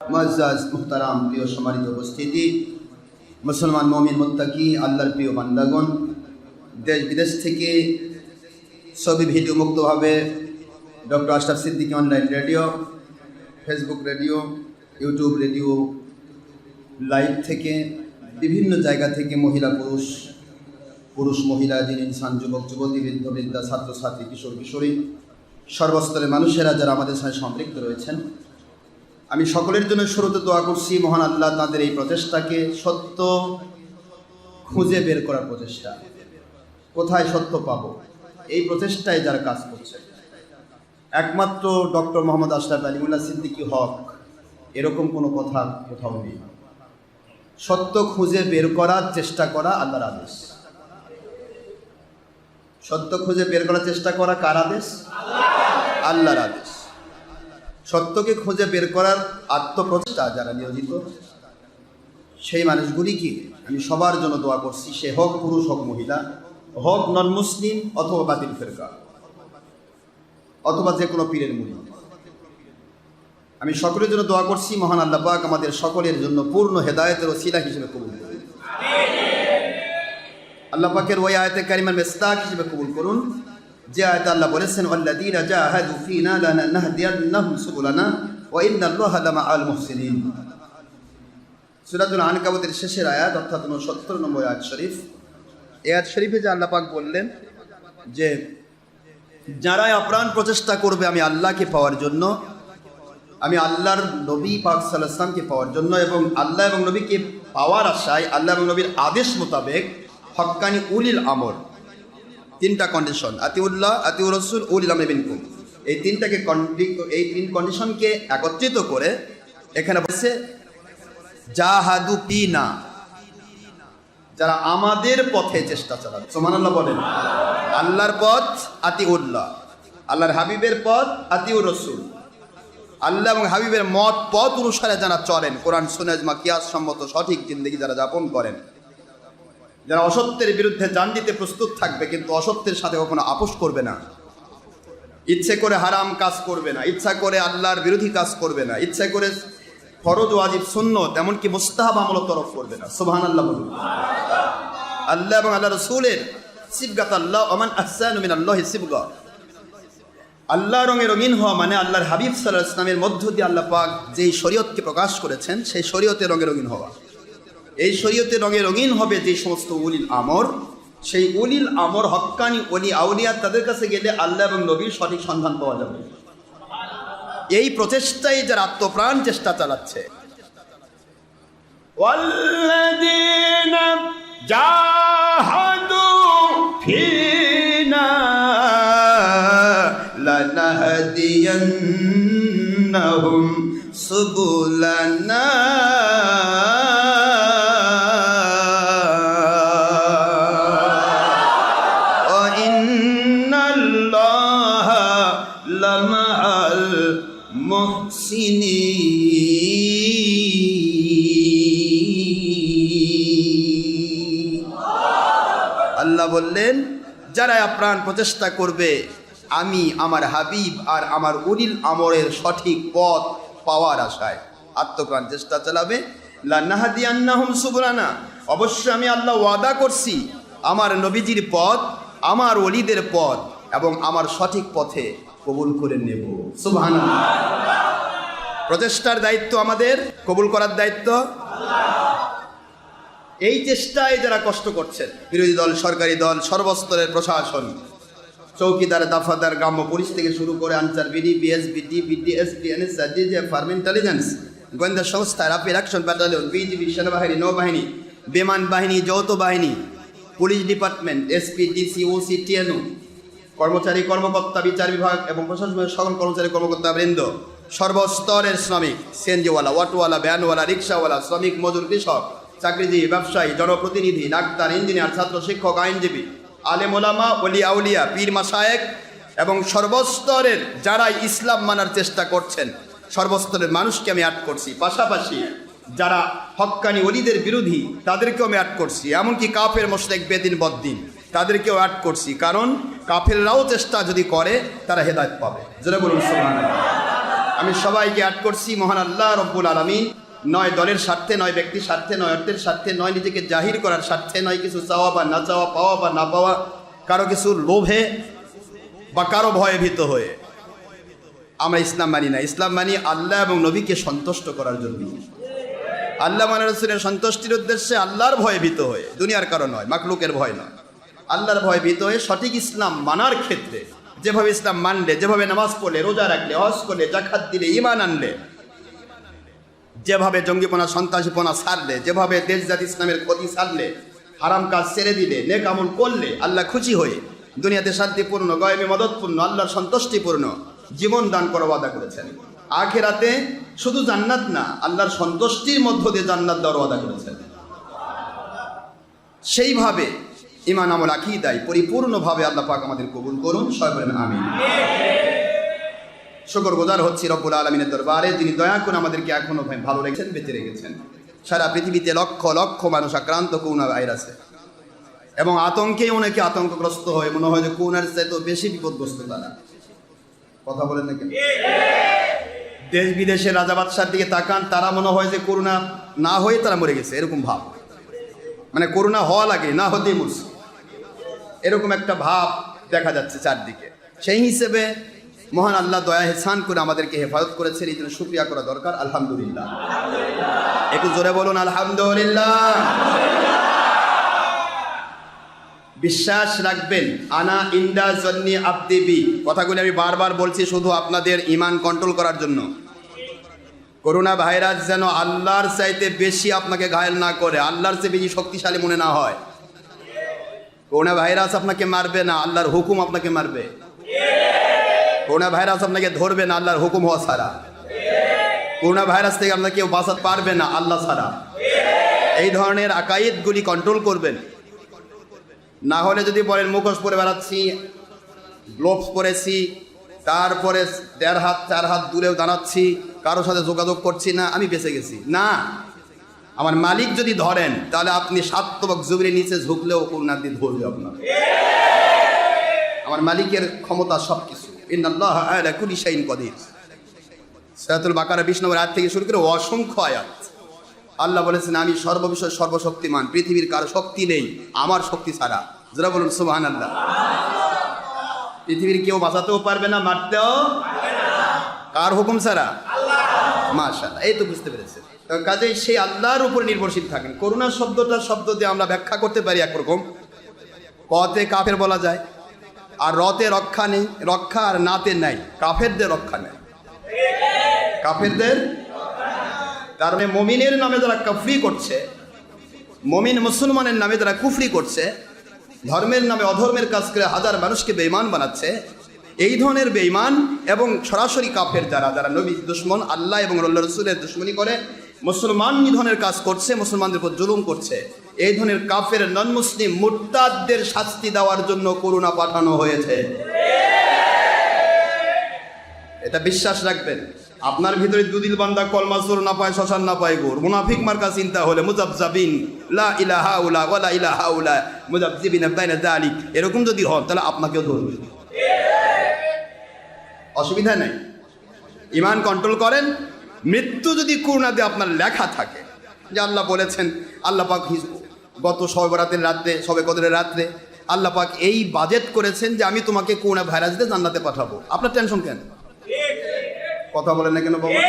মজ্জাজ মুহতারাম প্রিয় সম্মানিত উপস্থিতি মুসলমান মমিন মুত্তাকি আল্লাহর প্রিয় বান্দাগণ দেশ বিদেশ থেকে ছবি video মুক্তভাবে doctor Ashraf Siddiqui online radio Facebook radio YouTube radio live থেকে বিভিন্ন জায়গা থেকে মহিলা পুরুষ পুরুষ মহিলা যিনি ইনসান যুবক যুবতী বৃদ্ধ বৃদ্ধা ছাত্রছাত্রী কিশোর কিশোরী সর্বস্তরের মানুষেরা যারা আমাদের সাথে সম্পৃক্ত রয়েছেন আমি সকলের জন্য শুরুতে দোয়া করছি, মহান আল্লাহ তাদের এই প্রচেষ্টাকে সত্য খুঁজে বের করার প্রচেষ্টা। কোথায় সত্য পাব? এই প্রচেষ্টায় যারা কাজ করছে। একমাত্র ডক্টর মোহাম্মদ আশরাফ আলিমুল্লাহ সিদ্দিকী হক, এরকম কোনো কথা কোথাও নেই। সত্য খুঁজে বের করার চেষ্টা করা আল্লাহর আদেশ। সত্য খুঁজে বের করার চেষ্টা করা কার আদেশ? আল্লাহর আদেশ। সত্যকে খুঁজে বের করার আত্মপ্রচেষ্টা যারা নিয়োজিত, সেই মানুষগুলিকে আমি সবার জন্য দোয়া করছি, সে হোক পুরুষ, হোক মহিলা, হোক নন মুসলিম অথবা বাতিল ফেরকা, অথবা যে কোনো পীরের মূল্য আমি সকলের জন্য দোয়া করছি, মহান আল্লাহ পাক আমাদের সকলের জন্য পূর্ণ হেদায়তের ওসিলা হিসেবে কবুল করুন। আল্লাহ পাকের ওই আয়তে কারিমার মেস্তাক হিসেবে কবুল করুন। যে আয়তে আল্লাহ বলেছেন আল্লাযীনা জাহাদু ফীনা সূরাতুল আনকাবুতের শেষের আয়াত, অর্থাৎ 69 নম্বর আয়াত শরীফ। এই আয়াত শরীফে যে আল্লাহ পাক বললেন যে, যারাই অপ্রাণ প্রচেষ্টা করবে আমি আল্লাহকে পাওয়ার জন্য, আমি আল্লাহর নবী পাক সাল্লাহ পাওয়ার জন্য এবং আল্লাহ এবং নবীকে পাওয়ার আশায়, আল্লাহ এবং নবীর আদেশ মোতাবেক হক্কানি উলিল আমর তিনটা কন্ডিশন আতিউল্লাহ আতিউর রসুল উলিল আমর বিনকুম এই তিনটাকে এই তিন কন্ডিশনকে একত্রিত করে এখানে বলছে, জাহাদু পি না যারা আমাদের পথে চেষ্টা চালাবে। সোমান আল্লাহ বলেন। আল্লাহর পথ, আতিউল্লাহ। আল্লাহর হাবিবের পথ আতিউর রসুল আল্লাহ এবং হাবিবের মত পথ অনুসারে যারা চলেন, কোরআন সুনেজমা কিয়াস সম্মত সঠিক জিন্দগি যারা যাপন করেন যারা অসত্যের বিরুদ্ধে জান দিতে প্রস্তুত থাকবে, কিন্তু অসত্যের সাথে কখনো আপোষ করবে না। ইচ্ছে করে হারাম কাজ করবে না, ইচ্ছা করে আল্লাহর বিরোধী কাজ করবে না, ইচ্ছে করে ফরজ, ওয়াজিব, সুন্নত, এমনকি মুস্তাহাব আমল তরফ করবে না। সুবহান আল্লাহ বলুন। আল্লাহ এবং আল্লাহ রসুলের সিবগাত আল্লাহ, ওমান আহসান মিন আল্লাহ সিবগা। আল্লাহ রঙে রঙিন হওয়া মানে আল্লাহর হাবিব সাল্লাহ ইসলামের মধ্য দিয়ে আল্লাহ পাক যেই শরীয়তকে প্রকাশ করেছেন, সেই শরীয়তে রঙে রঙিন হওয়া। এই শরীয়তে রঙে রঙিন হবে যে সমস্ত উলিল আমর সেই উলিল আমর হক্কানি অলি আউলিয়া তাদের কাছে গেলে আল্লাহ এবং নবীর সঠিক সন্ধান পাওয়া যাবে এই প্রচেষ্টাই যারা আত্মপ্রাণ চেষ্টা চালাচ্ছে والذين جاهدوا فينا لنهدينهم سبلنا المحسنين আল্লাহ বললেন যারা আপ্রাণ প্রচেষ্টা করবে আমি আমার হাবিব আর আমার উলিল আমরের সঠিক পথ পাওয়ার আশায় আত্মপ্রাণ চেষ্টা চালাবে লান্নাহাদিয়ান্নাহুম সুবরানা অবশ্য আমি আল্লাহ ওয়াদা করছি আমার নবীজির পথ আমার অলিদের পথ এবং আমার সঠিক পথে কবুল করে নেব। প্রচেষ্টার দায়িত্ব আমাদের, কবুল করার দায়িত্ব এই চেষ্টায় যারা কষ্ট করছেন, বিরোধী দল, সরকারি দল, সর্বস্তরের প্রশাসন, চৌকিদার, দাফাদার, গ্রাম্য পুলিশ থেকে শুরু করে Ansar, BD BSBT BTS DNS যে ফার্ম, ইন্টেলিজেন্স, গোয়েন্দা সংস্থা রাপিড অ্যাকশন ব্যাটালিয়ন, বিজিবি, সেনাবাহিনী, নৌবাহিনী, বিমান বাহিনী, যৌথ বাহিনী, police department, SP, DC, OC, TNO কর্মচারী, কর্মকর্তা, বিচার বিভাগ এবং প্রশাসনের সকল কর্মচারী, কর্মকর্তা বৃন্দ, সর্বস্তরের শ্রমিক, সেনজিওয়ালা, অটোওয়ালা, ভ্যানওয়ালা, রিক্সাওয়ালা, শ্রমিক, মজুর, কৃষক, চাকরিজীবী, ব্যবসায়ী, জনপ্রতিনিধি, ডাক্তার, ইঞ্জিনিয়ার, ছাত্র, শিক্ষক, আইনজীবী, আলেম ওলামা অলি আউলিয়া, পীর মাসায়েক এবং সর্বস্তরের যারা ইসলাম মানার চেষ্টা করছেন, সর্বস্তরের মানুষকে আমি অ্যাড করছি। পাশাপাশি যারা হক্কানি অলিদের বিরোধী, তাদেরকেও আমি অ্যাড করছি। এমনকি কাফের, মোশরেক, বেদিন, বদ্দিন। তাদেরকেও অ্যাড করছি। কারণ কাফেররাও চেষ্টা যদি করে, তারা হেদায়ত পাবে। যেটা বলুন। আমি সবাইকে আট করছি, মহান আল্লাহ রব্বুল আলমিন। নয় দলের স্বার্থে, নয় ব্যক্তির স্বার্থে, নয় অর্থের স্বার্থে, নয় নিজেকে জাহির করার স্বার্থে, নয় কিছু চাওয়া বা না চাওয়া, পাওয়া বা না পাওয়া, কারও কিছু লোভে বা কারও ভয়ে ভীত হয়ে। আমরা ইসলাম মানি না। ইসলাম মানি আল্লাহ এবং নবীকে সন্তুষ্ট করার জন্য। আল্লাহ মানে রসুলের সন্তুষ্টির উদ্দেশ্যে আল্লাহর ভয়ে ভীত হয়ে। দুনিয়ার কারও নয় মাকলুকের ভয় নয়। আল্লাহর ভয়ে ভীত হয়ে সঠিক ইসলাম মানার ক্ষেত্রে, যেভাবে ইসলাম মানলে, যেভাবে নামাজ পড়লে, রোজা রাখলে, হজ করলে, জাকাত দিলে ইমান আনলে, যেভাবে জঙ্গিপনা, সন্ত্রাসীপনা সারলে, যেভাবে দেশ জাতি ইসলামের ক্ষতি সারলে, হারাম কাজ ছেড়ে দিলে, নেক আমল করলে, আল্লাহ খুশি হয়ে দুনিয়াতে শান্তিপূর্ণ গয়মে মদতপূর্ণ, আল্লাহর সন্তুষ্টিপূর্ণ জীবন দান করা ওয়াদা করেছেন। আখেরাতে শুধু জান্নাত না, আল্লাহর সন্তুষ্টির মধ্য দিয়ে জান্নাত দেওয়ার ওয়াদা করেছেন। সেইভাবে ইমান আমল, আকিদায় পরিপূর্ণভাবে আল্লাহ পাক আমাদের কবুল করুন। সবাই বলেন, আমিন। শুকর গোজার হচ্ছি রব্বুল আলমিনের দরবারে তিনি দয়া করে আমাদেরকে এখনও ভাই ভালো রেখেছেন, বেঁচে রেখেছেন। সারা পৃথিবীতে লক্ষ লক্ষ মানুষ আক্রান্ত করোনা ভাইরাসে এবং আতঙ্কে অনেকে আতঙ্কগ্রস্ত হয়ে, মনে হয় যে করোনার চাইতে বেশি বিপদগ্রস্ত তারা। কথা বলেন না কেন? দেশ বিদেশের রাজা বাদশার দিকে তাকান, তারা মনে হয় যে করোনা না হয়ে তারা মরে গেছে, এরকম ভাব। মানে করোনা হওয়া লাগে, না হতেই মরছে। এরকম একটা ভাব দেখা যাচ্ছে চারদিকে। সেই হিসেবে মহান আল্লাহ দয়া হেসান করে আমাদেরকে হেফাজত করেছেন, এই জন্য শুক্রিয়া করা দরকার, আলহামদুলিল্লাহ। একটু জোরে বলুন, আলহামদুলিল্লাহ। বিশ্বাস রাখবেন, আনা ইন্ডা জন্নি আবদেবি কথাগুলি আমি বারবার বলছি শুধু আপনাদের ইমান কন্ট্রোল করার জন্য। করোনা ভাইরাস যেন আল্লাহর চাইতে বেশি আপনাকে ঘায়ল না করে, আল্লাহর চেয়ে বেশি শক্তিশালী মনে না হয়। করোনা ভাইরাস আপনাকে মারবে না আল্লাহর হুকুম আপনাকে মারবে করোনা ভাইরাস আপনাকে ধরবে না আল্লাহর হুকুম হওয়া ছাড়া করোনা ভাইরাস থেকে আপনাকে কেউ বাঁচাতে পারবে না আল্লাহ ছাড়া এই ধরনের আকাইদগুলি কন্ট্রোল করবেন না হলে যদি বলেন মুখোশ পরে বেড়াচ্ছি গ্লোভস পরেছি তারপরে দেড় হাত চার হাত দূরেও দাঁড়াচ্ছি, কারোর সাথে যোগাযোগ করছি না, আমি বেঁচে গেছি। না। আমার মালিক যদি ধরেন, তাহলে আপনি সাতবক জমির নিচে ঝুঁকলেও দিয়ে ধরবে আপনার আমার মালিকের ক্ষমতা সব কিছু শাইইন কদির। সৈয়দুল বাকারা বিশ নম্বর আয়াত থেকে শুরু করে অসংখ্য আয়াত। আল্লাহ বলেছেন, আমি সর্ববিষয় সর্বশক্তিমান, পৃথিবীর কারও শক্তি নেই, আমার শক্তি ছাড়া। যারা বলুন সুবহান আল্লাহ পৃথিবীর কেউ বাঁচাতেও পারবে না, মারতেও কার হুকুম ছাড়া? মাশাআল্লাহ, এই তো বুঝতে পেরেছে কাজেই সেই আল্লাহর উপর নির্ভরশীল থাকেন। করোনা শব্দটা শব্দ দিয়ে আমরা ব্যাখ্যা করতে পারি একরকম। কতে কাফের বলা যায়, আর রতে রক্ষা নেই, রক্ষা আর নাতে নাই, কাফেরদের রক্ষা নেই। কাফেরদের তার মানে মমিনের নামে যারা কফরি করছে, মমিন মুসলমানের নামে যারা কুফরি করছে, ধর্মের নামে অধর্মের কাজ করে হাজার মানুষকে বেইমান বানাচ্ছে, এই ধরনের বেইমান এবং সরাসরি কাফের যারা যারা নবী, দুশ্মন, আল্লাহ এবং রল্লা রসুলের দুশ্মনী করে মুসলমান নিধনের কাজ করছে, মুসলমানদের উপর জুলুম করছে। এই ধরনের কাফের নন মুসলিম মুরতাদদের শাস্তি দেওয়ার জন্য করুণা পাঠানো হয়েছে। এটা বিশ্বাস রাখবেন। আপনার ভিতরে দুদিল বান্দা কলমাসুর না পায়, শ্মশান না পায় গোর। মুনাফিক মার্কা চিন্তা হলে মুজাবজাবিন, লা ইলাহা উলা ওয়ালা ইলাহা উলা, মুজাবজিবিন বাইনা যালিক, এরকম যদি হন, তাহলে আপনাকেও ধরবে। অসুবিধা নেই। ইমান কন্ট্রোল করেন মৃত্যু যদি করুণাতে আপনার লেখা থাকে, যে আল্লাহ বলেছেন, আল্লাহ পাক গত বরাতের রাত্রে, সবে কদরের রাত্রে, আল্লাহ পাক এই বাজেট করেছেন যে আমি তোমাকে করোনা ভাইরাস দিয়ে জান্নাতে পাঠাবো। আপনার টেনশন কেন? কথা বলেন না কেন বাবা?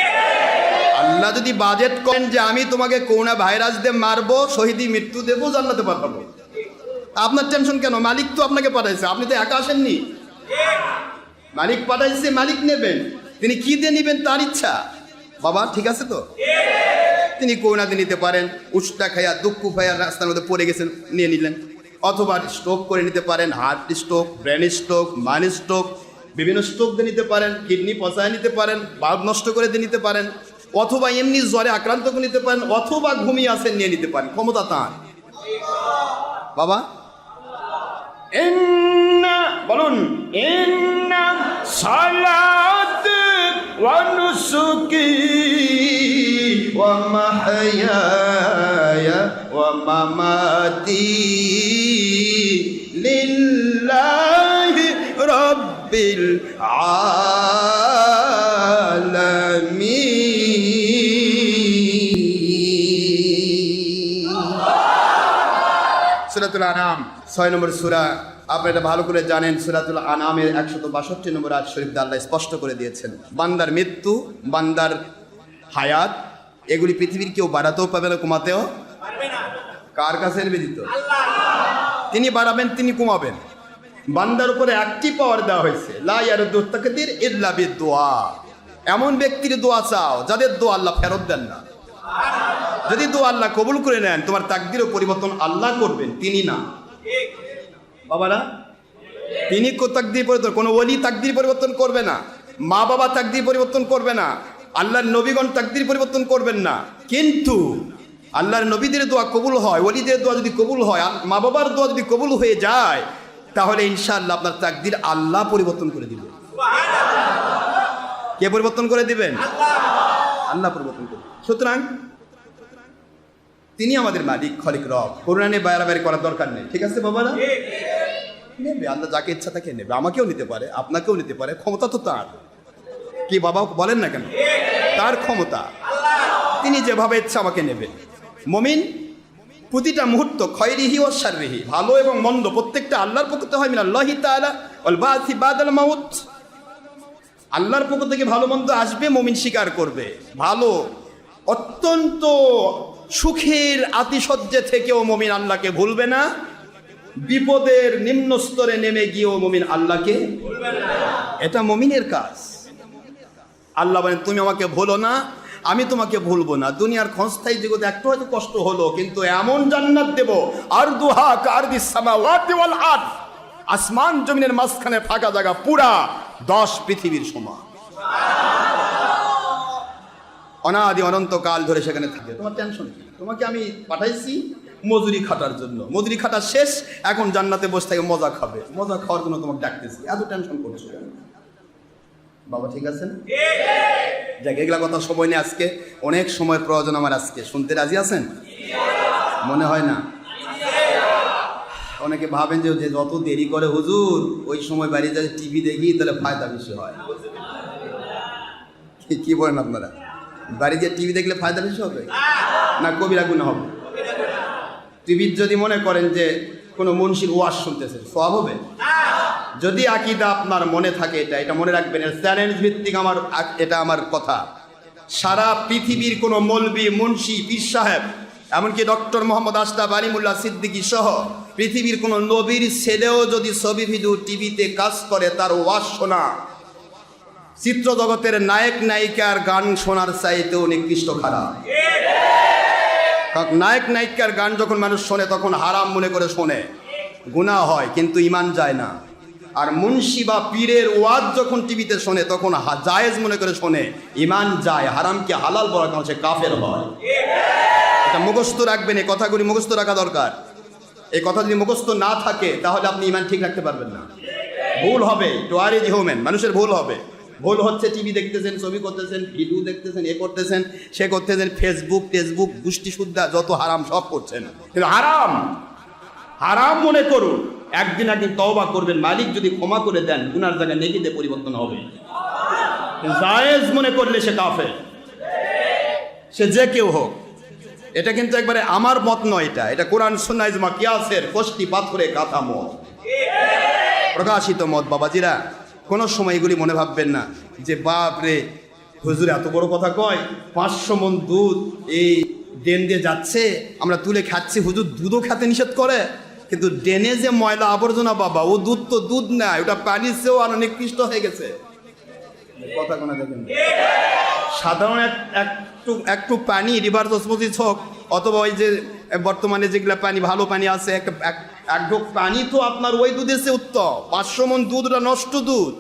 আল্লাহ যদি বাজেট করেন যে আমি তোমাকে করোনা ভাইরাস দিয়ে মারবো, শহীদি মৃত্যু দেবো, জান্নাতে পাঠাবো। আপনার টেনশন কেন? মালিক তো আপনাকে পাঠাইছে, আপনি তো একা আসেননি। মালিক পাঠাইছে, মালিক নেবেন। তিনি কি দিয়ে নেবেন? তার ইচ্ছা। বাবা, ঠিক আছে তো? তিনি করোনা নিতে পারেন উষ্টা খাইয়া, দুঃখ খাইয়া রাস্তার মধ্যে পড়ে গেছেন, নিয়ে নিলেন। অথবা স্ট্রোক করে নিতে পারেন হার্ট স্ট্রোক ব্রেন স্ট্রোক মাইন স্ট্রোক বিভিন্ন স্ট্রোক দিয়ে নিতে পারেন কিডনি পচায় নিতে পারেন বাল্ব নষ্ট করে দিয়ে নিতে পারেন, অথবা এমনি জ্বরে আক্রান্ত করে নিতে পারেন, অথবা ঘুমিয়ে আসেন নিয়ে নিতে পারেন, ক্ষমতা তাঁর। বাবা? বলুন, ইন্না সালাত ওয়া নুসুকি ওয়া মাহয়ায়া ওয়া মামাতি লিল্লাহি রাব্বিল আলামিন। সূরাতুল আনাম 6 নম্বর সূরা। আপনি এটা ভালো করে জানেন সুরাতুল আনামের একশত বাষট্টি নম্বর আজ শরীফ আল্লাহ স্পষ্ট করে দিয়েছেন। বান্দার মৃত্যু বান্দার হায়াত এগুলি পৃথিবীর কেউ বাড়াতেও পাবে না কমাতেও কার কাছে নিবেদিত তিনি বাড়াবেন তিনি কমাবেন। বান্দার উপরে একটি পাওয়ার দেওয়া হয়েছে লা ইয়ারুদ্দু তাকদির ইল্লা বিদুয়া এমন ব্যক্তির দোয়া চাও যাদের দোয়া আল্লাহ ফেরত দেন না। যদি দোয়া আল্লাহ কবুল করে নেন তোমার তাকদিরও পরিবর্তন আল্লাহ করবেন তিনি না। বাবারা, তিনি তাকদির পরিবর্তন, কোনো ওলি তাকদির পরিবর্তন করবে না মা বাবা তাকদির পরিবর্তন করবে না, আল্লাহর নবীগণ তাকদির পরিবর্তন করবেন না। কিন্তু আল্লাহর নবীদের দোয়া কবুল হয়, ওলিদের দোয়া যদি কবুল হয় মা বাবার দোয়া যদি কবুল হয়ে যায়, তাহলে ইনশাআল্লাহ আপনার তাকদির আল্লাহ পরিবর্তন করে দিবে। কে পরিবর্তন করে দিবেন? আল্লাহ পরিবর্তন করে সুতরাং তিনি আমাদের মালিক, খলিক রব। করুণা নিয়ে বায়ারাবাড়ি করার দরকার নেই। ঠিক আছে বাবারা? নেবে, আল্লাহ যাকে ইচ্ছা তাকে নেবে, আমাকেও নিতে পারে, আপনাকেও নিতে পারে, ক্ষমতা তো তার। কি বাবা বলেন না কেন? তার ক্ষমতা। তিনি যেভাবে ইচ্ছা আমাকে নেবেন মমিন, প্রতিটা মুহূর্ত খয়রিহি ও সারিহি ভালো এবং মন্দ, প্রত্যেকটা আল্লাহর পক্ষ হয় ওয়াল বাসি বাদাল মাউত। আল্লাহর পক্ষ থেকে ভালো মন্দ আসবে, মমিন স্বীকার করবে। ভালো, অত্যন্ত সুখের আতিশয্যে থেকেও মমিন আল্লাহকে ভুলবে না। বিপদের নিম্ন স্তরে নেমে গিয়েও মমিন আল্লাহকে এটা মমিনের কাজ। আল্লাহ বলেন, তুমি আমাকে ভুলো না, আমি তোমাকে ভুলবো না। দুনিয়ার ক্ষণস্থায়ী জগতে একটু হয়তো কষ্ট হলো, কিন্তু এমন জান্নাত দেব আর দুহা কার দিসামা ওয়াল আট আসমান জমিনের মাঝখানে ফাঁকা জায়গা পুরা দশ পৃথিবীর সমান। অনাদি অনন্তকাল ধরে সেখানে থাকে। তোমার টেনশন কি? তোমাকে আমি পাঠাইছি মজুরি খাটার জন্য। মজুরি খাটা শেষ, এখন জান্নাতে বসে থাকে মজা খাবে। মজা খাওয়ার জন্য তোমাকে ডাকতেছি। এত টেনশন করছ কেন? বাবা, ঠিক আছেন? যাক, এগুলা কথা সময় নেই আজকে। অনেক সময় প্রয়োজন আমার আজকে। শুনতে রাজি আছেন? মনে হয় না? অনেকে ভাবেন যে যত দেরি করে হুজুর, ওই সময় বাড়ি যদি টিভি দেখি, তাহলে ফায়দা বেশি হয়। কি- বলেন আপনারা? বাড়ি যে টিভি দেখলে ফায়দা বেশি হবে? না, কবিরা গুণ হবে? টিভির যদি মনে করেন যে কোনো মুন্সির ওয়াজ শুনতেছে সব হবে? যদি আকিদা আপনার মনে থাকে এটা এটা মনে রাখবেন চ্যালেঞ্জ ভিত্তিক আমার এটা আমার কথা। সারা পৃথিবীর কোনো মলবি, মুন্সি, পীর সাহেব, এমনকি ডক্টর মোহাম্মদ আশরাফ আলিমুল্লাহ সিদ্দিকী সহ পৃথিবীর কোনো নবীর ছেলেও যদি ছবি, ভিডিও, টিভিতে কাজ করে, তার ওয়াজ শোনা। চিত্র জগতের নায়ক, নায়িকার গান শোনার চাইতেও নিকৃষ্ট খারাপ। নায়ক নায়িকার গান যখন মানুষ শোনে, তখন হারাম মনে করে শোনে। গুণা হয়, কিন্তু ইমান যায় না। আর মুন্সি বা পীরের ওয়াজ যখন টিভিতে শোনে, তখন জায়েজ মনে করে শোনে ইমান যায়। হারামকে হালাল বলা কারণ সে কাফের হয়। এটা মুখস্থ রাখবেন, এই কথাগুলি মুখস্থ রাখা দরকার। এই কথা যদি মুখস্থ না থাকে, তাহলে আপনি ইমান ঠিক রাখতে পারবেন না। ভুল হবে টোয়ারিজ হিউম্যান মানুষের ভুল হবে। ভুল হচ্ছে টিভি দেখতেছেন, ছবি করতেছেন ভিডিও দেখতেছেন, এ করতেছেন, সে করতেছেন ফেসবুক টেসবুক গোষ্ঠী সুদ্ধা যত হারাম সব করছেন। কিন্তু হারাম হারাম মনে করুন, একদিন একদিন তওবা করবেন, মালিক যদি ক্ষমা করে দেন, গুনার জায়গায় নেকিতে পরিবর্তন হবে। জায়েজ মনে করলে সে কাফে সে যে কেউ হোক। এটা কিন্তু একবারে আমার মত নয় এটা। এটা কোরআন সুন্নাইজমা কিয়াসের কোষ্টি পাথরে কাঁথা মত প্রকাশিত মত বাবাজিরা। কোনো সময় এগুলি মনে ভাববেন না যে, বাপ রে, হুজুর এত বড় কথা কয়, পাঁচশো মন দুধ এই ড্রেন দিয়ে যাচ্ছে, আমরা তুলে খাচ্ছি, হুজুর দুধও খেতে নিষেধ করে, কিন্তু ড্রেনে যে ময়লা আবর্জনা, বাবা, ও দুধ তো দুধ না, ওটা পানির চেয়েও আরও নিকৃষ্ট হয়ে গেছে। কথা কোনো দেখেন সাধারণ একটু একটু পানি রিভার অসমোসিস হোক, অথবা ওই যে, বর্তমানে যেগুলো পানি, ভালো পানি আছে এক এক- ঢোক পানি তো আপনার ওই দুধের চেয়ে উত্তম। পাঁচশো মন দুধ, ওটা নষ্ট দুধ।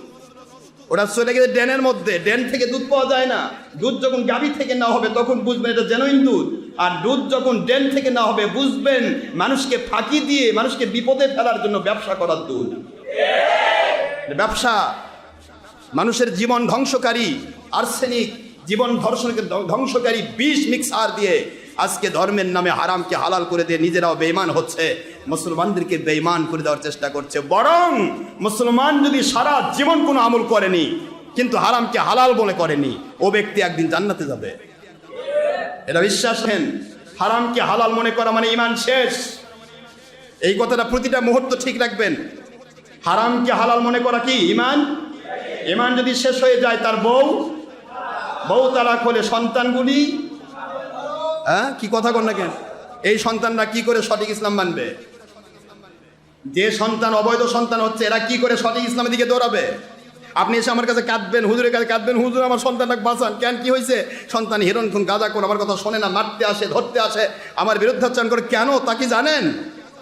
ওটা চলে গেছে ড্রেনের মধ্যে। ড্যান থেকে দুধ পাওয়া যায় না। দুধ যখন গাভী থেকে না হবে, তখন বুঝবেন এটা জেনুইন দুধ। আর দুধ যখন ড্যান থেকে না হবে, বুঝবেন মানুষকে ফাঁকি দিয়ে, মানুষকে বিপদে ফেলার জন্য ব্যবসা করার দুধ। ব্যবসা। মানুষের জীবন ধ্বংসকারী, আর্সেনিক জীবন ধর্ষণকে ধ্বংসকারী বিষ মিক্সার দিয়ে আজকে ধর্মের নামে হারামকে হালাল করে দিয়ে নিজেরাও বেইমান হচ্ছে। মুসলমানদেরকে বেইমান করে দেওয়ার চেষ্টা করছে। বরং মুসলমান যদি সারা জীবন কোনো আমল করেনি, কিন্তু হারামকে হালাল বলে করেনি, ও ব্যক্তি একদিন জান্নাতে যাবে। এটা বিশ্বাস হেন হারামকে হালাল মনে করা মানে ইমান শেষ। এই কথাটা প্রতিটা মুহূর্ত ঠিক রাখবেন। হারামকে হালাল মনে করা কি ইমান ইমান যদি শেষ হয়ে যায় তার বউ বউ তারা খোলে সন্তানগুলি হ্যাঁ কি কথা কর না কেন? এই সন্তানরা কি করে সঠিক ইসলাম মানবে? যে সন্তান, অবৈধ সন্তান হচ্ছে, এরা কি করে সঠিক ইসলামের দিকে দৌড়াবে? আপনি এসে আমার কাছে কাঁদবেন, হুজুরের কাছে কাঁদবেন, হুজুর, আমার সন্তানটাকে বাঁচান। কেন, কি হয়েছে? সন্তান হিরণ খুন, গাঁজা করে আমার কথা শোনে না, মারতে আসে, ধরতে আসে, আমার বিরুদ্ধাচরণ করে। কেন? তা কি জানেন?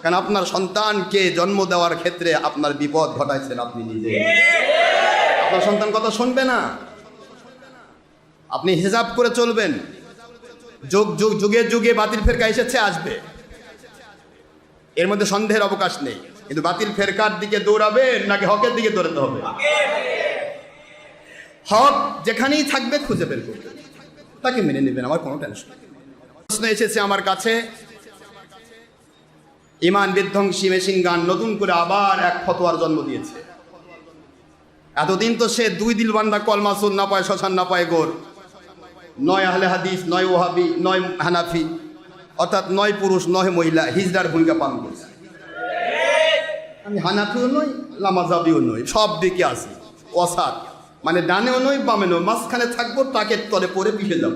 কারণ আপনার সন্তানকে জন্ম দেওয়ার ক্ষেত্রে আপনার বিপদ ঘটাইছেন আপনি নিজে? আপনার সন্তান কথা শুনবে না? আপনি হিসাব করে চলবেন। যুগ যুগ, যুগে যুগে বাতিল ফেরকা এসেছে, আসবে। এর মধ্যে সন্দেহের অবকাশ নেই। কিন্তু বাতিল ফেরকার দিকে দৌড়াবে নাকি হকের দিকে দৌড়াতে হবে? হক যেখানেই থাকবে খুঁজে বের করবে। তাকে মেনে নেবেন, আমার কোনো টেনশন প্রশ্ন এসেছে আমার কাছে, ইমান বিধ্বংসী মেশিন গান নতুন করে আবার এক ফতোয়ার জন্ম দিয়েছে। এতদিন তো সে দুই দিল বান্দা কলমাসুল না পায় শ্মশান না পায় গোর। নয় আহলে হাদিস, নয় ওহাবি, নয় হানাফি। অর্থাৎ নয় পুরুষ, নয় মহিলা হিজড়ার ভূমিকা পালন করছে। আমি হানাফিও নই লামাজাবিও নই, সব দিকে আছি। অসাদ মানে ডানেও নই বামে নই মাঝখানে থাকব তাকে তলে পরে পিষে যাব।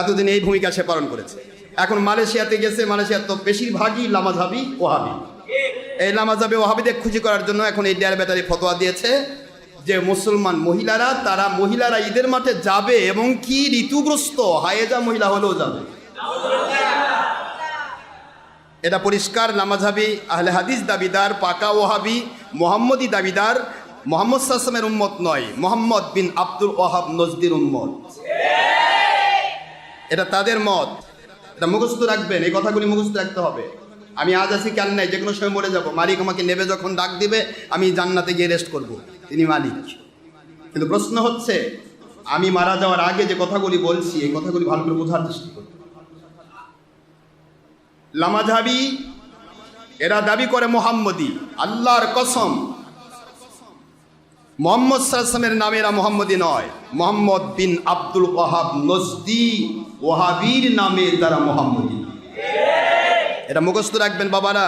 এতদিন এই ভূমিকা সে পালন করেছে। এখন মালয়েশিয়াতে গেছে, মালয়েশিয়ার তো বেশিরভাগই লামাজাবি ওহাবি এই লামাজাবি ওহাবিদের খুশি করার জন্য এখন এই ডেয়ার ব্যাটারি ফতোয়া দিয়েছে যে মুসলমান মহিলারা, তারা মহিলারা ঈদের মাঠে যাবে এবং কি ঋতুগ্রস্ত, হায়েজা মহিলা হলেও যাবে। এটা পরিষ্কার নামাজাবি আহলে হাদিস দাবিদার, পাকা ওহাবি মোহাম্মদী দাবিদার, মোহাম্মদ সাসমের উম্মত নয়, মোহাম্মদ বিন আব্দুল ওহাব নজদির উম্মত। এটা তাদের মত। এটা মুখস্থ রাখবেন, এই কথাগুলি মুখস্থ রাখতে হবে। আমি আজ আছি কেন নাই যে কোনো সময় মরে যাব। মালিক আমাকে নেবে যখন ডাক দিবে, আমি জান্নাতে গিয়ে রেস্ট করব। তিনি মালিক। কিন্তু প্রশ্ন হচ্ছে, আমি মারা যাওয়ার আগে যে কথাগুলি বলছি, এই কথাগুলি ভালো করে বোঝার চেষ্টা করব লামাঝাবি এরা দাবি করে মোহাম্মদী, আল্লাহর কসম। মোহাম্মদ সাল্লামের নামে এরা মোহাম্মদী নয়। মোহাম্মদ বিন আব্দুল ওয়াহাব নজদি ওয়াহাবির নামে তারা মোহাম্মদী। এটা মুখস্থ রাখবেন বাবারা।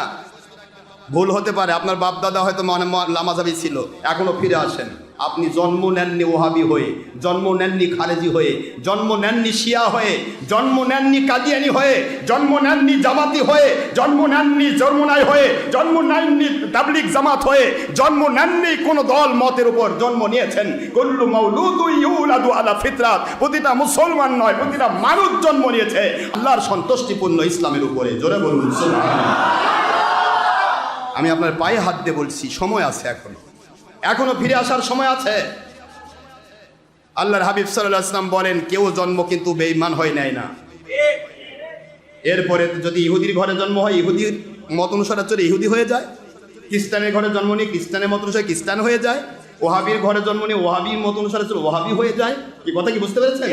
ভুল হতে পারে, আপনার বাপ দাদা হয়তো মনে লামাজাবি ছিল, এখনও ফিরে আসেন। আপনি জন্ম নেননি ওহাবি হয়ে, জন্ম নেননি খারেজি হয়ে, জন্ম নেননি শিয়া হয়ে, জন্ম নেননি কাদিয়ানি হয়ে, জন্ম নেননি জামাতি হয়ে, জন্ম নেননি জন্মনাই হয়ে, জন্ম নেননি তাবলিক জামাত হয়ে, জন্ম নেননি কোন দল মতের উপর জন্ম নিয়েছেন। কুল্লু ইউলাদু আলা ফিতরাত প্রতিটা মুসলমান নয়, প্রতিটা মানুষ জন্ম নিয়েছে। আল্লাহর সন্তুষ্টিপূর্ণ ইসলামের উপরে, জোরে বলুন আমি আপনার পায়ে হাত দিয়ে বলছি, সময় আছে এখনও। এখনও ফিরে আসার সময় আছে। আল্লাহর হাবিব সাল্লাহ ইসলাম বলেন, কেউ জন্ম কিন্তু বেঈমান হয় নেয় না। এরপরে যদি ইহুদির ঘরে জন্ম হয়, ইহুদির মত অনুসারে ইহুদি হয়ে যায়, খ্রিস্টানের ঘরে জন্ম নিয়ে খ্রিস্টানের মত অনুসারে খ্রিস্টান হয়ে যায় ওহাবির ঘরে জন্ম নিয়ে ওহাবির মত অনুসারে চলে ওহাবি হয়ে যায়। কি কথা কি বুঝতে পেরেছেন?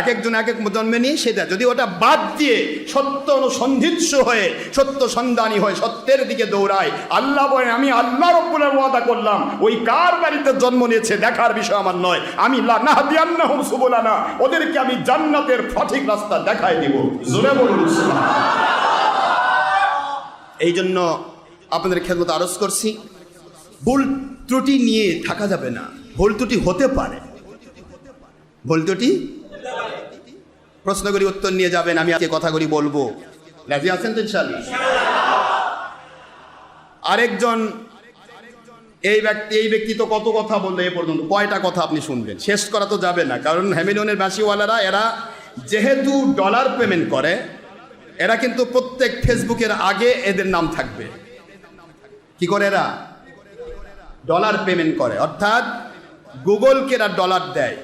এক একজন এক এক জন্মে নিয়ে সেটা যদি ওটা বাদ দিয়ে সত্য অনুসন্ধিৎস হয়ে সত্য সন্ধানী হয়ে সত্যের দিকে দৌড়ায় আল্লাহ বলেন আমি আল্লাহ রব্বুল ওয়াদা করলাম। ওই কার বাড়িতে জন্ম নিয়েছে দেখার বিষয় আমার নয়। আমি লানাহাদিয়ান্নাহুম সুবুলানা। ওদেরকে আমি জান্নাতের সঠিক রাস্তা দেখাই দিব। জোরে বলুন এই জন্য আপনাদের খেদমত আরজ করছি। ভুল ত্রুটি নিয়ে থাকা যাবে না। ভুল ত্রুটি হতে পারে। ভুল ত্রুটি? প্রশ্নগুলি উত্তর নিয়ে যাবেন, আমি আজকে কথাগুলি বলব। রাজি আছেন তো ইনশাআল্লাহ? আরেকজন, এই ব্যক্তি এই ব্যক্তি তো কত কথা বলল এ পর্যন্ত, কয়টা কথা আপনি শুনবেন? শেষ করা তো যাবে না, কারণ হ্যামিলিয়নের বাসিওয়ালারা এরা যেহেতু ডলার পেমেন্ট করে, এরা কিন্তু প্রত্যেক ফেসবুকের আগে এদের নাম থাকবে। কি করে এরা? ডলার পেমেন্ট করে। অর্থাৎ গুগলকে এরা ডলার দেয়।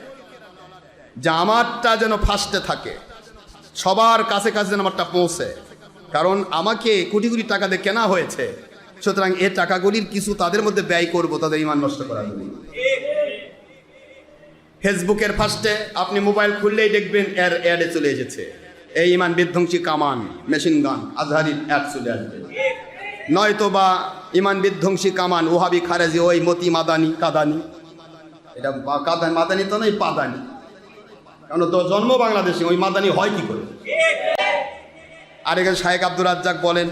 যে আমারটা যেন ফার্স্টে থাকে। সবার কাছে কাছে যেন আমারটা পৌঁছে। কারণ আমাকে কোটি কোটি টাকা দিয়ে কেনা হয়েছে। সুতরাং এ টাকাগুলির কিছু তাদের মধ্যে ব্যয় করব, তাদের ইমান নষ্ট করার জন্য। ফেসবুকের ফার্স্টে আপনি মোবাইল খুললেই দেখবেন এর অ্যাডে চলে এসেছে। এই ইমান বিধ্বংসী কামান মেশিন গান আজহারির অ্যাড চলে আসবে। নয়তো বা ইমান বিধ্বংসী কামান, ওহাবি খারেজি, ওই মতি মাদানি, কাদানি। এটা কাদানি, মাদানি তো নয়, পাদানি। কারণ তো জন্ম বাংলাদেশে, ওই মাদানি হয় কি করে? আরেক শাহেক আব্দুর রাজ্জাক বলেন,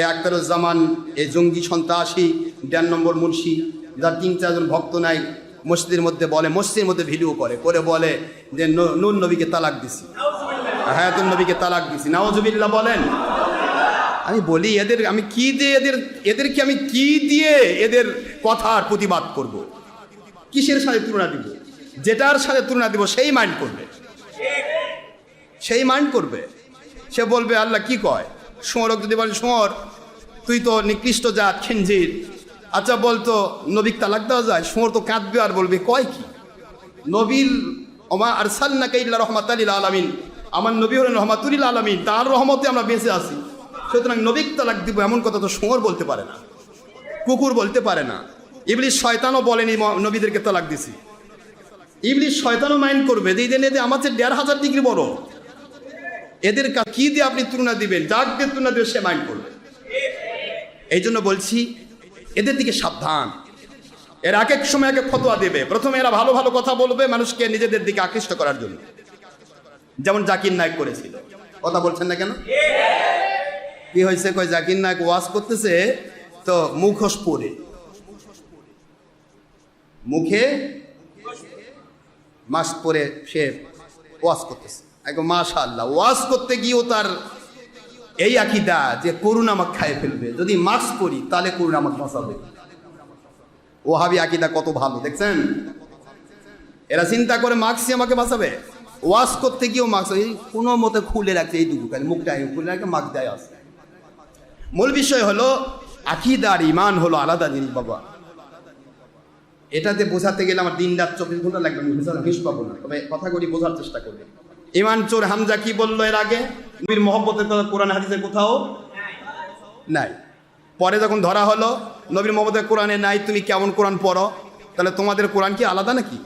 এ আক্তারুজ্জামান এ জঙ্গি সন্ত্রাসী, দেড় নম্বর মুন্সি, যার তিন, চারজন ভক্ত নাই, মসজিদের মধ্যে বলে, মসজিদের মধ্যে ভিডিও করে করে বলে যে নুন নবীকে তালাক দিছি। হায়াতুন নবীকে তালাক দিছি। নাওজুবিল্লাহ বলেন আমি বলি, এদের, আমি কি দিয়ে এদের, এদেরকে আমি কি দিয়ে এদের কথার প্রতিবাদ করব। কিসের সাথে তুলনা দিব? যেটার সাথে তুলনা দিব, সেই মাইন্ড করবে। সেই মাইন্ড করবে। সে বলবে, আল্লাহ কি কয়? শুঁয়রক যদি বলেন শুঁয়র তুই তো নিকৃষ্ট জাত খিঞ্জির আচ্ছা বলতো নবীক তালাক দেওয়া যায়? শুঁয়র তো কাঁদবে আর বলবে, কয় কি? নবীল ওমা আর সাল্লা কাইল্লা রহমাত আলীল আলমিন। আমার নবী হলেন রহমাতুলিল আলমিন, তার রহমতে আমরা বেঁচে আছি। সুতরাং নবীক তালাক দিব এমন কথা তো শুঁয়র বলতে পারে না, কুকুর বলতে পারে না। ইবলিশ শয়তানও বলেনি নবীদেরকে তালাক দিছি। ইবলিশ শয়তানও মাইন্ড করবে যে এদের এদের চেয়ে দেড় হাজার ডিগ্রি বড়। এদের কা- দিয়ে আপনি তুলনা দিবেন? যাক তুলনা দেবে সে মাইন্ড করবে। এই জন্য বলছি, এদের দিকে সাবধান। এরা এক এক সময় এক ফতোয়া দেবে। প্রথমে এরা ভালো ভালো কথা বলবে মানুষকে নিজেদের দিকে আকৃষ্ট করার জন্য। যেমন জাকির নায়ক করেছিল। কথা বলছেন না কেন? কি হয়েছে কয়, জাকির নায়ক ওয়াজ করতেছে, তো মুখোশ পরে। মুখে মাস্ক পরে সে ওয়াজ করতেছে। একদম মাশা আল্লাহ ওয়াজ করতে গিয়েও তার এই আকিদা যে করুণ খায় ফেলবে। যদি মাস্ক পরি, তাহলে করুণ আমাকে বাঁচাবে ওহাবি আকিদা কত ভালো, দেখছেন? এরা চিন্তা করে মাস্কই আমাকে বাঁচাবে। ওয়াশ করতে গিয়েও মাস্ক, এই কোনো মতে খুলে রাখছে এই দুটো মুখটা খুলে রাখে, মাস্ক দেয় আসে মূল বিষয় হলো আকিদার ইমান হলো আলাদা জিনিস, বাবা। এটাতে বোঝাতে গেলে আমার দিন রাত চব্বিশ ঘণ্টা লাগবে, আমি পাবো না। তবে কথাগুলি বোঝার চেষ্টা করবে ইমান চোর হামজা কি বলল এর আগে? নবীর মহব্বতের কথা কোরআন হাদিসের কোথাও নাই। পরে যখন ধরা হলো, নবীর মোহাম্মদের কোরআনে নাই, তুমি কেমন কোরআন পড়ো? তাহলে তোমাদের কোরআন কি আলাদা নাকি?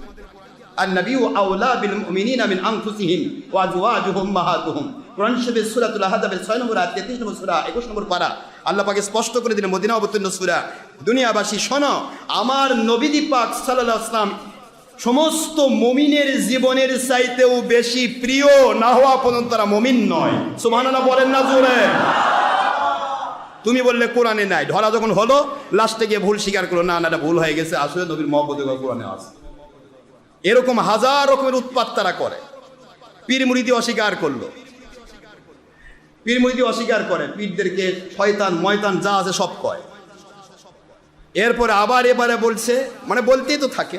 আর নবী আউলা বিল মুমিনিনা মিন আনফুসিহিম ওয়া আজওয়াজুহুম মাহাতুহুম। কোরআন শরীফের সূরাতুল আহজাবের 6 নম্বর আয়াত 33 নম্বর সূরা 21 নম্বর পারা। আল্লাহ স্পষ্ট করে দিলেন, মদিনা অবতীর্ণ সূরা। দুনিয়াবাসী, শোনো, আমার নবীজি পাক সাল্লাল্লাহু আলাইহি ওয়াসাল্লাম সমস্ত মমিনের জীবনের চাইতেও বেশি প্রিয় না হওয়া পর্যন্ত তারা মমিন নয়। সুবহানাল্লাহ বলেন না জোরে। তুমি বললে কোরআনে নাই, ধরা যখন হলো লাস্টে গিয়ে ভুল স্বীকার করল, না না, এটা ভুল হয়ে গেছে, আসলে নবীর মহব্বত কোরআনে আছে। এরকম হাজার রকমের উৎপাত তারা করে। পীর মুরিদি অস্বীকার করল। পীর মুরিদি অস্বীকার করে পীরদেরকে শয়তান, ময়তান যা আছে সব কয়। এরপরে আবার এবারে বলছে মানে বলতেই তো থাকে,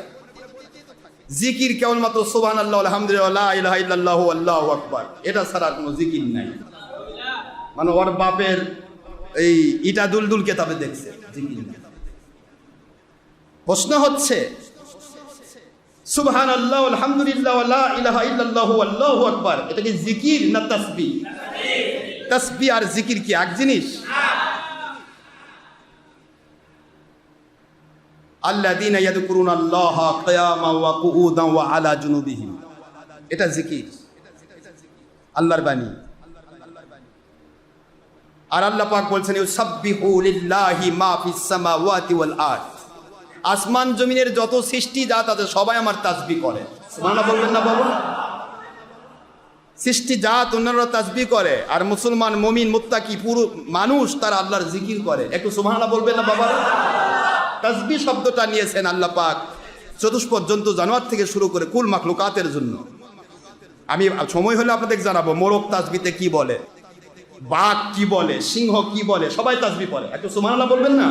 জিকির কেবলমাত্র সোবান আল্লাহ আলহামদুলিল্লাহ ইল্লাল্লাহু, আল্লাহু আকবার। এটা ছাড়া কোনো জিকির নাই। মানে ওর বাপের এই ইটা দুলদুল কেতাবে দেখছে, জিকির। প্রশ্ন হচ্ছে সুবহান আল্লাহ আলহামদুলিল্লাহ ইল্লাল্লাহু, আল্লাহু আকবার, এটা কি জিকির না তাসবিহ? তাসবিহ আর জিকির কি এক জিনিস? আল্লাহ আলা আর আল্লাহ বলছেন ওয়াল আসমান জমিনের যত সৃষ্টি জাত আছে সবাই আমার তাসবিহ করে। বলবেন না বাবা? সৃষ্টি জাত অন্যরা তাজবি করে। আর মুসলমান মমিন, মুত্তাকি পুরো, মানুষ তারা আল্লাহর জিকির করে। একটু সুবহানাল্লাহ বলবেন না বাবা তাজবি শব্দটা নিয়েছেন আল্লাহ পাক চতুষ্পদ জন্তু জানোয়ার থেকে শুরু করে কুল মাখলুকাতের জন্য। আমি সময় হলে আপনাদের জানাব, মোরগ তাজবিতে কি বলে? বাঘ কি বলে? সিংহ কি বলে? সবাই তাজবি পড়ে। একটু সুবহানাল্লাহ বলবেন না?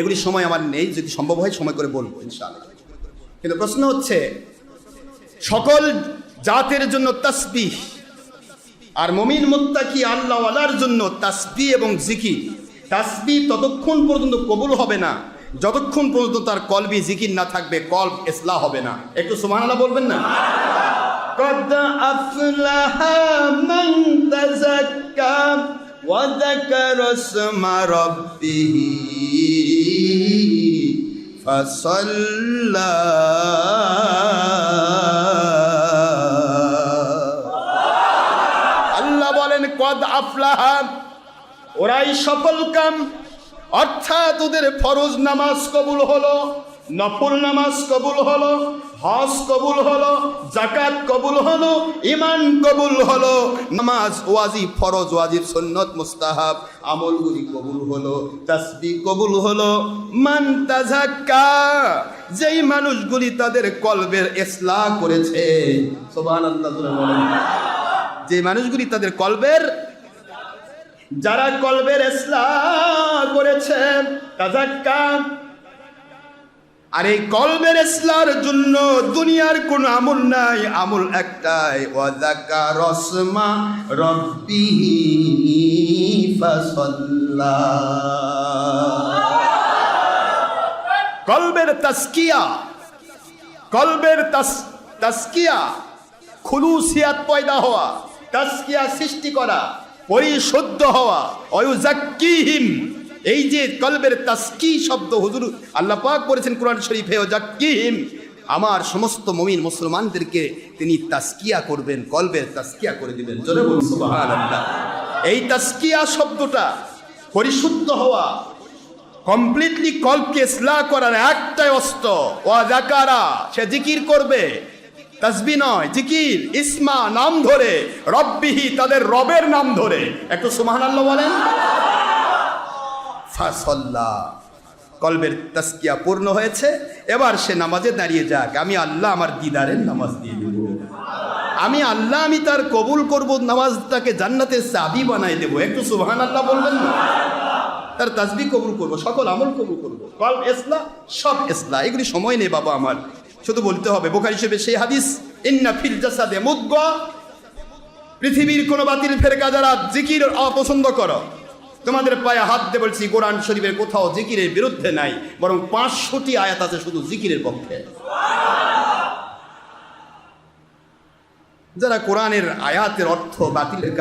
এগুলি সময় আমার নেই, যদি সম্ভব হয় সময় করে বলব ইনশাআল্লাহ। কিন্তু প্রশ্ন হচ্ছে, সকল জাতের জন্য তাসবিহ আর মমিন মুত্তাকি আল্লাহওয়ালার জন্য তাসবি এবং জিকির তাসবি ততক্ষণ পর্যন্ত কবুল হবে না যতক্ষণ পর্যন্ত তার কলবি জিকির না থাকবে কলব ইসলাহ হবে না একটু সুবহানাল্লাহ বলবেন না قد أفلح من تزكى وذكر اسم ربه فصلى আফলাহা ওরাই সফল কাম। অর্থাৎ ওদের ফরজ নামাজ কবুল হলো, নফল নামাজ কবুল হলো, হজ কবুল হলো জাকাত কবুল হলো ইমান কবুল হলো। নামাজ ওয়াজিব ফরজ ওয়াজিব সুন্নত মুস্তাহাব, আমলগুলি কবুল হলো তাসবিহ কবুল হলো। মান তাজাক্কা যেই মানুষগুলি তাদের কলবের ইসলাহ করেছে জোরে বলেন যে মানুষগুলি তাদের কলবের যারা কলবের করেছে আর এই কলবের ইসলার জন্য দুনিয়ার কোন আমল নাই, আমল একটাই ওয়াজাকা রসমা ফাসাল্লা। কলবের তাসকিয়া, কলবের তাস, তাসকিয়া, খুলুসিয়াত পয়দা হওয়া, তাসকিয়া সৃষ্টি করা পরিশুদ্ধ হওয়া, অয়ুজাক্কিহিম। এই যে কলবের তাসকি শব্দ হুজুর আল্লাহ পাক বলেছেন কোরআন শরীফে জাক্কিহিম আমার সমস্ত মমিন মুসলমানদেরকে তিনি তাসকিয়া করবেন, কলবের তাসকিয়া করে দিবেন। জোরে বলুন, সুবহানাল্লাহ। এই তাসকিয়া শব্দটা পরিশুদ্ধ হওয়া কমপ্লিটলি কল্পকে ইসলাহ করার একটাই অস্ত্র। ওয়া জাকারা সে জিকির করবে। তাসবি নয়, জিকির, ইসমা, নাম ধরে, রব্বিহি তাদের রবের নাম ধরে। একটু সুবহানাল্লাহ বলেন। ফাসল্লা, কলবের তাসকিয়া পূর্ণ হয়েছে, এবার সে নামাজে দাঁড়িয়ে যাক। আমি আল্লাহ আমার দিদারের নামাজ দিয়ে দেব। আমি আল্লাহ আমি তার কবুল করব নামাজ তাকে জান্নাতের চাবি বানাই দেবো। একটু সুবহানাল্লাহ বলবেন না? তার তাসবি কবুল করব, সকল আমল কবুল করব। কল এসলা, সব এসলা। এগুলি সময় নেই বাবা আমার। শুধু বলতে হবে, বোখারি হিসেবে সেই হাদিস, ইন্না ফিল জাসাদে মুদ্গা পৃথিবীর কোনো বাতিল ফেরকা যারা জিকির অপছন্দ করো, তোমাদের পায়ে হাত দিয়ে বলছি, কোরআন শরীফের কোথাও জিকিরের বিরুদ্ধে নাই, বরং পাঁচশোটি আয়াত আছে শুধু জিকিরের পক্ষে। যারা কোরআনের আয়াতের অর্থ বাতিলের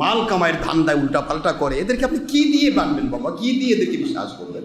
মাল কামাইয়ের ধান্দায় উল্টা পাল্টা করে, এদেরকে আপনি কি দিয়ে বানবেন বাবা? কি দিয়ে এদেরকে বিশ্বাস করবেন?